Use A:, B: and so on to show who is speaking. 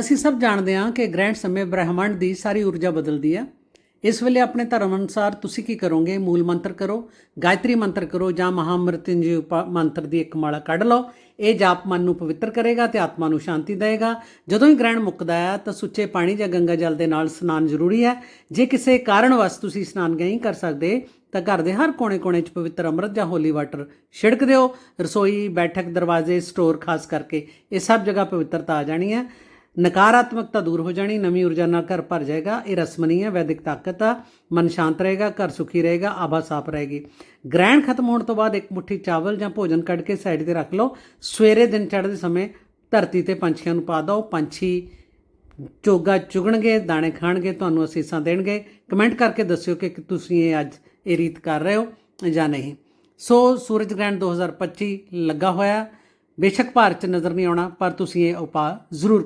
A: ਅਸੀਂ ਸਭ ਜਾਣਦੇ ਹਾਂ ਕਿ ਗ੍ਰਹਿਣ ਸਮੇਂ ਬ੍ਰਹਿਮੰਡ ਦੀ ਸਾਰੀ ਊਰਜਾ ਬਦਲਦੀ ਹੈ। ਇਸ ਵੇਲੇ ਆਪਣੇ ਧਰਮ ਅਨੁਸਾਰ ਤੁਸੀਂ ਕੀ ਕਰੋਗੇ? ਮੂਲ ਮੰਤਰ ਕਰੋ, ਗਾਇਤਰੀ ਮੰਤਰ ਕਰੋ ਜਾਂ ਮਹਾਮ੍ਰਿਤਿੰਜਯ ਉਪਾ- ਮੰਤਰ ਦੀ ਇੱਕ ਮਾਲਾ ਕੱਢ ਲਓ। ਇਹ ਜਾਪ ਮਨ ਨੂੰ ਪਵਿੱਤਰ ਕਰੇਗਾ ਤੇ ਆਤਮਾ ਨੂੰ ਸ਼ਾਂਤੀ ਦੇਵੇਗਾ। ਜਦੋਂ ਹੀ ਗ੍ਰਹਿਣ ਮੁੱਕਦਾ ਹੈ ਤਾਂ ਸੁੱਚੇ ਪਾਣੀ ਜਾਂ ਗੰਗਾ ਜਲ ਦੇ ਨਾਲ ਇਸ਼ਨਾਨ ਜ਼ਰੂਰੀ ਹੈ। ਜੇ ਕਿਸੇ ਕਾਰਨ ਵਸ ਤੁਸੀਂ ਇਸ਼ਨਾਨ ਨਹੀਂ ਕਰ ਸਕਦੇ, ਤਾਂ ਘਰ ਦੇ ਹਰ ਕੋਨੇ-ਕੋਨੇ 'ਚ ਪਵਿੱਤਰ ਅੰਮ੍ਰਿਤ ਜਾਂ ਹੋਲੀ ਵਾਟਰ ਛਿੜਕ ਦਿਓ। ਰਸੋਈ, ਬੈਠਕ, ਦਰਵਾਜ਼ੇ, ਸਟੋਰ ਖਾਸ ਕਰਕੇ, ਇਹ ਸਭ ਜਗ੍ਹਾ ਪਵਿੱਤਰਤਾ ਆ ਜਾਣੀ ਹੈ। ਨਕਾਰਾਤਮਕਤਾ ਦੂਰ ਹੋ ਜਾਣੀ, ਨਵੀਂ ਊਰਜਾ ਨਾਲ ਘਰ ਭਰ ਜਾਏਗਾ, ਇਹ ਰਸਮਨੀ ਹੈ, ਵੈਦਿਕ ਤਾਕਤ ਆ, ਮਨ ਸ਼ਾਂਤ ਰਹੇਗਾ, ਘਰ ਸੁਖੀ ਰਹੇਗਾ, ਆਭਾ ਸਾਫ਼ ਰਹੇਗੀ। ਗ੍ਰਹਿਣ ਖਤਮ ਹੋਣ ਤੋਂ ਬਾਅਦ ਇੱਕ ਮੁੱਠੀ ਚਾਵਲ ਜਾਂ ਭੋਜਨ ਕੱਢ ਕੇ ਸਾਈਡ ਤੇ ਰੱਖ ਲਓ। ਸਵੇਰੇ ਦਿਨ ਚੜ੍ਹਦੇ ਸਮੇਂ ਧਰਤੀ ਤੇ ਪੰਛੀਆਂ ਨੂੰ ਪਾ ਦਿਓ। ਪੰਛੀ ਚੋਗਾ ਚੁਗਣਗੇ, ਦਾਣੇ ਖਾਣਗੇ, ਤੁਹਾਨੂੰ ਅਸੀਸਾਂ ਦੇਣਗੇ। ਕਮੈਂਟ ਕਰਕੇ ਦੱਸਿਓ ਕਿ ਤੁਸੀਂ ਇਹ ਅੱਜ ਇਹ ਰੀਤ ਕਰ ਰਹੇ ਹੋ ਜਾਂ ਨਹੀਂ। ਸੋ, ਸੂਰਜ ਗ੍ਰਹਿਣ 2025 ਲੱਗਾ ਹੋਇਆ। ਬੇਸ਼ੱਕ ਭਾਰਤ 'ਚ ਨਜ਼ਰ ਨਹੀਂ ਆਉਣਾ, ਪਰ ਤੁਸੀਂ ਇਹ ਉਪਾਅ ਜ਼ਰੂਰ